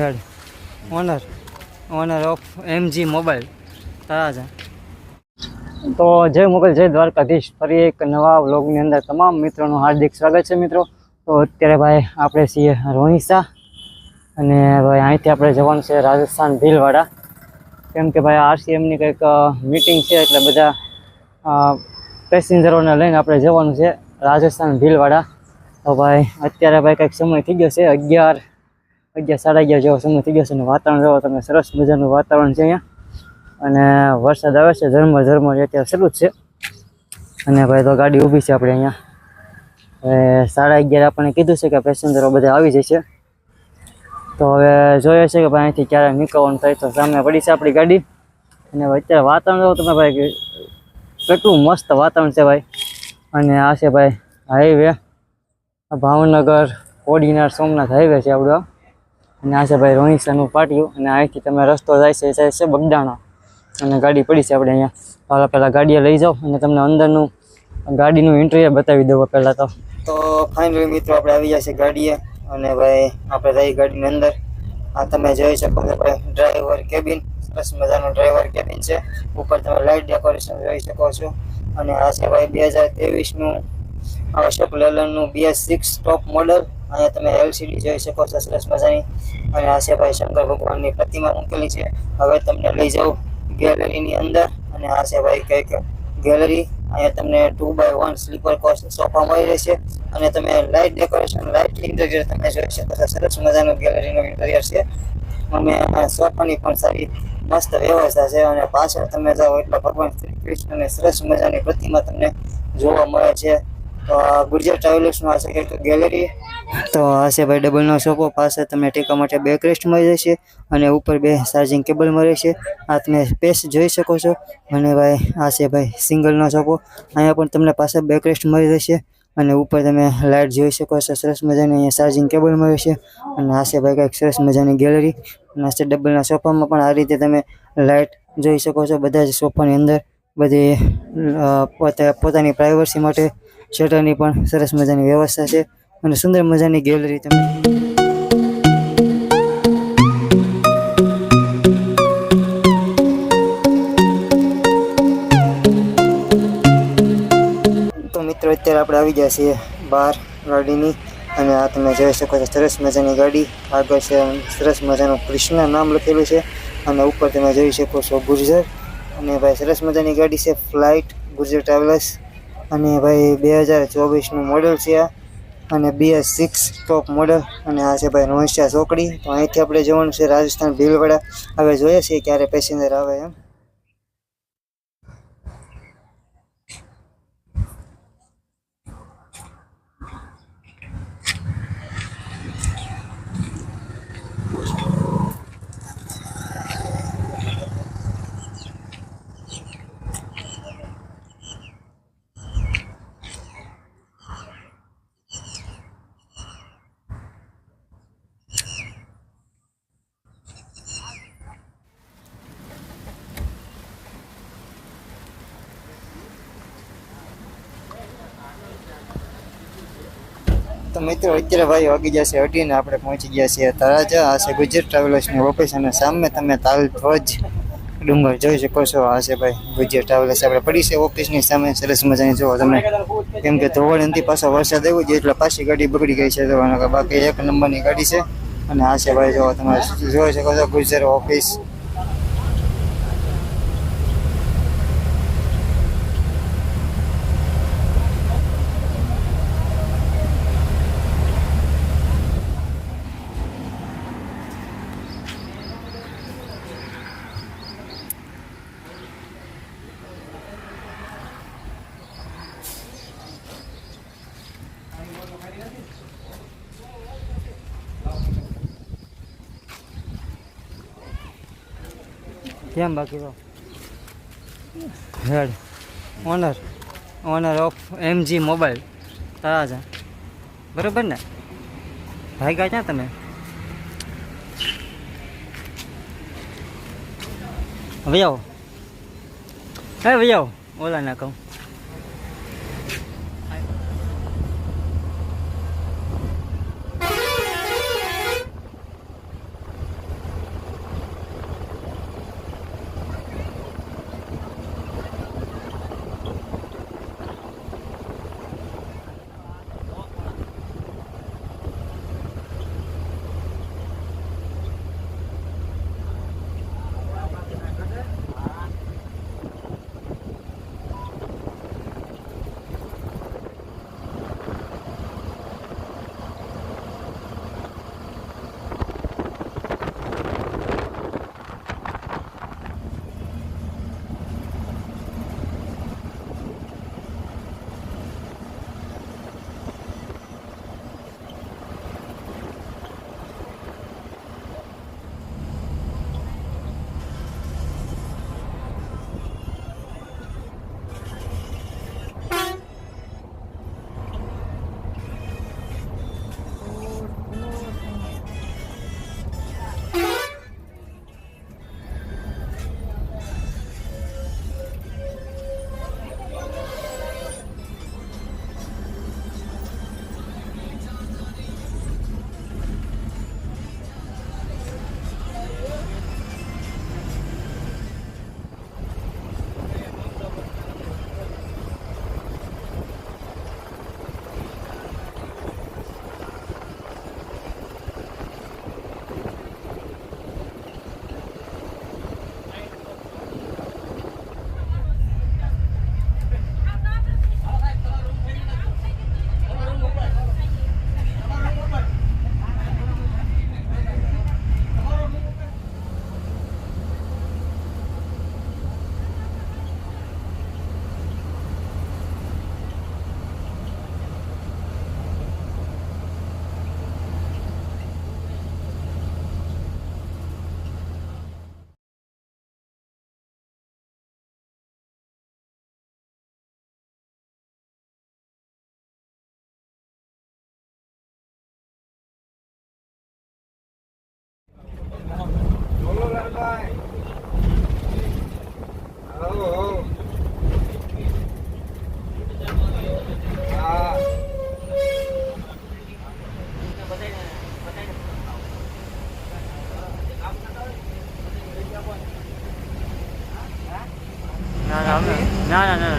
Head. Owner. Owner of MG mobile. Talaja તો Jay mobile, જય દ્વારકાધીશ. ફરી એક નવા વ્લોગની અંદર તમામ મિત્રોનું હાર્દિક સ્વાગત છે, મિત્રો. તો અત્યારે ભાઈ આપણે છીએ રોહિસા અને ભાઈ અહીંથી આપણે જવાનું છે રાજસ્થાન ભીલવાડા. કેમ કે ભાઈ આરસીએમની કંઈક મિટિંગ છે એટલે બધા પેસેન્જરોને લઈને આપણે જવાનું છે રાજસ્થાન ભીલવાડા. તો ભાઈ અત્યારે ભાઈ કંઈક સમય થઈ ગયો છે અગિયાર અગિયાર સાડા અગિયાર જેવો સમય થઈ ગયો છે અને વાતાવરણ જોવો તમે સરસ મજાનું વાતાવરણ છે અહીંયા. અને વરસાદ આવે છે, ઝરમર ઝરમર અત્યારે શરૂ જ છે. અને ભાઈ તો ગાડી ઊભી છે આપણે અહીંયા. સાડા અગિયાર આપણને કીધું છે કે પેસેન્જરો બધા આવી જશે. તો હવે જોઈએ છે કે ભાઈ અહીંથી ક્યારે નીકળવાનું થાય તો સામે પડી છે આપણી ગાડી. અને અત્યારે વાતાવરણ જોવો તમે ભાઈ, કેટલું મસ્ત વાતાવરણ છે ભાઈ. અને આ છે ભાઈ હાઈવે ભાવનગર, કોડીનાર, સોમનાથ હાઈવે છે આપણો. અને આ છે ભાઈ રોહિંસાનું પાટિયું. અને અહીંથી તમે રસ્તો જાય છે એ જાય છે બગડાણા અને ગાડી પડી છે આપણે અહીંયા. પહેલાં પહેલાં ગાડીએ લઈ જાઓ અને તમને અંદરનું ગાડીનું ઇન્ટરવ્યુ બતાવી દઉં પહેલાં તો. તો ફાઇનલી મિત્રો આપણે આવી ગયા છે ગાડીએ. અને ભાઈ આપણે રહી ગાડીની અંદર. આ તમે જોઈ શકો છો ભાઈ ડ્રાઈવર કેબિન સરસ મજાનું ડ્રાઈવર કેબિન છે. ઉપર તમે લાઇટ ડેકોરેશન જોઈ શકો છો. અને આ છે બે હજાર ત્રેવીસનું અશોક લેલનનું બીએસ સિક્સ ટોપ મોડલ અહીંયા તમે એલસીડી જોઈ શકો છો, સરસ મજાની. અને આશેભાઈ શંકર ભગવાનની પ્રતિમા મૂકેલી છે. હવે તમને લઈ જાઉં ગેલેરીની અંદર. અને આશેભાઈ કંઈક ગેલેરી. અહીંયા તમને two by one sleeper coach sofa મળી રહેશે. અને તમે લાઇટ ડેકોરેશન લાઇટ ઇન્ટેરિયર તમે જોઈ શકો છો. સરસ મજાનું ગેલેરીનું ઇન્ટેરિયર છે. આ સોફાની પણ સારી મસ્ત વ્યવસ્થા છે. અને પાછળ તમે જાઓ એટલે ભગવાન શ્રી કૃષ્ણની સરસ મજાની પ્રતિમા તમને જોવા મળે છે. ગુજરાત આ છે ગેલેરી. તો આ ભાઈ ડબલનો સોફો પાસે તમને ટેકા માટે બે ક્રેસ્ટ મળી જશે અને ઉપર બે ચાર્જિંગ કેબલ મળે છે. આ તમે સ્પેસ જોઈ શકો છો. અને ભાઈ, આ ભાઈ સિંગલનો સોફો અહીંયા પણ તમને પાસે બે ક્રેસ્ટ મળી જશે અને ઉપર તમે લાઇટ જોઈ શકો છો. સરસ મજાની અહીંયા ચાર્જિંગ કેબલ મળે છે. અને આ ભાઈ કંઈક સરસ મજાની ગેલેરી અને આશે ડબલના સોફામાં પણ આ રીતે તમે લાઇટ જોઈ શકો છો. બધા જ સોફાની અંદર બધી પોતે, પોતાની પ્રાઇવસી માટે શટરની પણ સરસ મજાની વ્યવસ્થા છે. અને સુંદર મજાની ગેલેરી તમે તો મિત્રો, અત્યારે આપણે આવી ગયા છીએ બહાર ગાડીની અને આ તમે જોઈ શકો છો, સરસ મજાની ગાડી આગળ છે, સરસ મજાનું કૃષ્ણ નામ લખેલું છે અને ઉપર તમે જોઈ શકો છો ગુર્જર અને ભાઈ સરસ મજાની ગાડી છે, ફ્લાઇટ ગુર્જર ટ્રાવેલર્સ અને ભાઈ બે હજાર ચોવીસનું મોડલ છે આ. અને બી સિક્સ ટોપ મોડલ અને આ છે ભાઈ રોહિશા ચોકડી તો અહીંથી આપણે જવાનું છે રાજસ્થાન ભીલવાડા. હવે જોઈએ છીએ ક્યારે પેસેન્જર આવે એમ. તો મિત્રો, અત્યારે ભાઈ વાગી જશે, અઢીને આપણે પહોંચી ગયા છીએ તરાજા આ છે ગુજરાત ટ્રાવેલર્સની ઓફિસ અને સામે તમે તાલ ધ્વજ ડુંગર જોઈ શકો છો. આ છે ભાઈ ગુજરાત ટ્રાવેલર્સ આપણે પડી છે ઓફિસની સામે. સરસ મજાની જોવો તમે. કેમ કે ધોવળ નથી પાછો વરસાદ આવ્યો છે એટલે પાછી ગાડી બગડી ગઈ છે. બાકી એક નંબરની ગાડી છે. અને આ છે ભાઈ જો તમે જોઈ શકો છો ગુજરાત ઓફિસ કેમ બાકી તો head. Owner. Owner of MG mobile. Talaja બરાબર ને? ભાઈ ગયા ક્યાં તમે? હવે આવો. હે ભાઈ આવો. ઓલા ના કહું.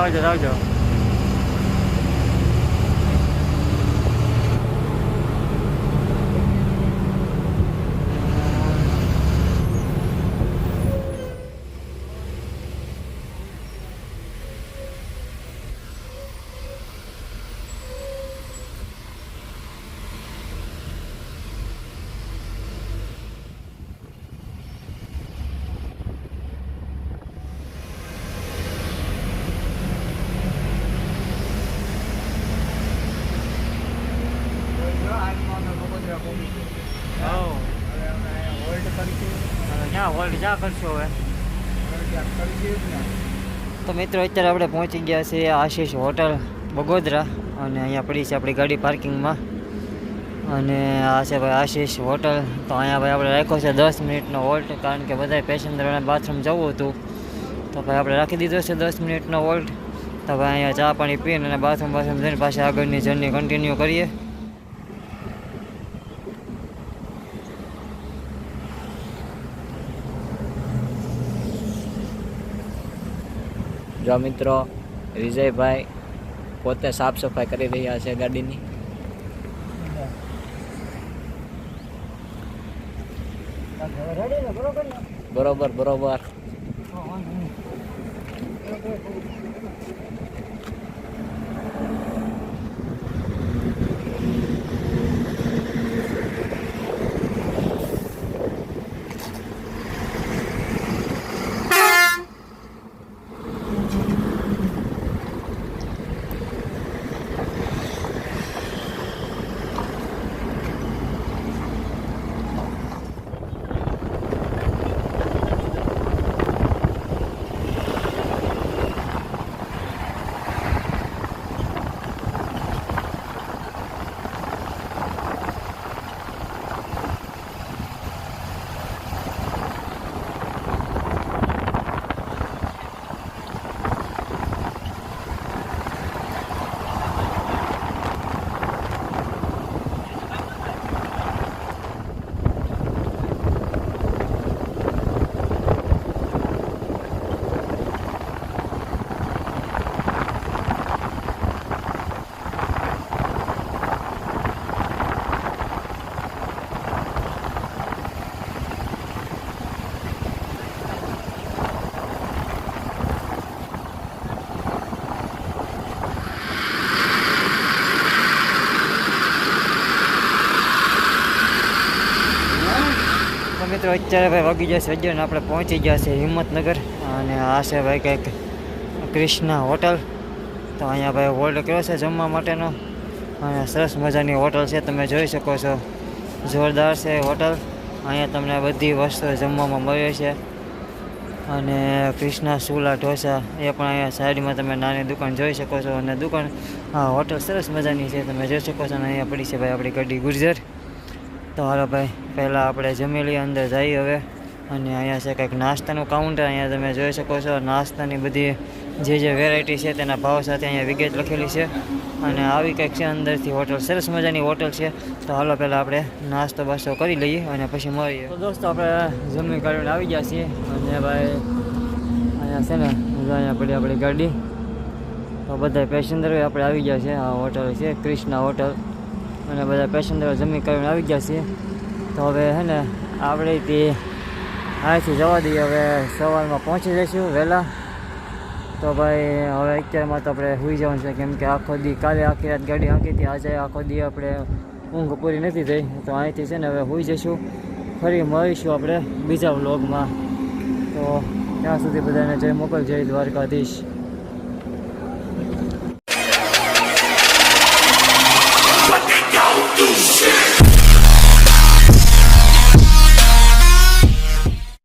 ના ના ના રાવજો રાવજો ક્યાં હોલ્ડ કરશો હવે. તો મિત્રો, અત્યારે આપણે પહોંચી ગયા છે આશીષ હોટલ, બગોદરા, અને અહીંયા પડી છે આપણી ગાડી પાર્કિંગમાં. અને આ છે ભાઈ આશીષ હોટલ. તો અહીંયા ભાઈ આપણે રાખ્યો છે દસ મિનિટનો હોલ્ટ કારણ કે બધા પેસેન્જરોને બાથરૂમ જવું હતું. તો ભાઈ આપણે રાખી દીધો છે દસ મિનિટનો હોલ્ટ તો ભાઈ અહીંયા ચા પાણી પીને અને બાથરૂમ બાથરૂમ જઈને પાછી આગળની જર્ની કન્ટિન્યુ કરીએ. જો મિત્રો વિજયભાઈ પોતે સાફ સફાઈ કરી રહ્યા છે ગાડીની. બરોબર બરોબર તો મિત્રો, અત્યારે ભાઈ વાગી જશે અગિયાર ને આપણે પહોંચી ગયા છે હિંમતનગર અને આ છે ભાઈ કંઈક ક્રિષ્ના હોટલ. તો અહીંયા ભાઈ હોલ્ડ કર્યો છે જમવા માટેનો. અને સરસ મજાની હોટલ છે, તમે જોઈ શકો છો. જોરદાર છે હોટલ. અહીંયા તમને બધી વસ્તુ જમવામાં મળે છે. અને ક્રિષ્ના સુલા ઢોસા, એ પણ અહીંયા સાઈડમાં તમે નાની દુકાન જોઈ શકો છો. અને દુકાન હોટલ સરસ મજાની છે, તમે જોઈ શકો છો. અને અહીંયા પડી છે ભાઈ આપણી ગાડી ગુર્જર. તો હાલો ભાઈ, પહેલાં આપણે જમી અંદર જઈએ હવે. અને અહીંયા છે કંઈક નાસ્તાનું કાઉન્ટર અહીંયા તમે જોઈ શકો છો. નાસ્તાની બધી જે જે વેરાયટી છે તેના ભાવ સાથે અહીંયા વિગત લખેલી છે. અને આવી કંઈક છે અંદરથી હોટલ. સરસ મજાની હોટલ છે. તો હાલો પહેલાં આપણે નાસ્તો બાસ્તો કરી લઈએ અને પછી મળીએ. તો દોસ્તો, આપણે જમી કાઢીને આવી ગયા છીએ. અને ભાઈ, અહીંયા છે ને અહીંયા પડી આપણી ગાડી. તો બધા પેસેન્જરો આપણે આવી ગયા છે. આ હોટલ છે ક્રિષ્ના હોટલ. અને બધા પેસેન્જરો જમી કરીને આવી ગયા છે તો હવે હે ને આપણે તે અહીંથી જવા દઈએ. હવે સવારમાં પહોંચી જઈશું વહેલા. તો ભાઈ, હવે અત્યારમાં તો આપણે સુઈ જવાનું છે. કેમ કે આખો દી કાલે આખી રાત ગાડી હાંકી હતી. આજે આખો દી આપણે ઊંઘ પૂરી નથી થઈ. તો અહીંથી છે ને હવે સુઈ જઈશું. ફરી મળીશું આપણે બીજા વ્લોગમાં. તો ત્યાં સુધી બધાને જય મોકલ જય દ્વારકાધીશ.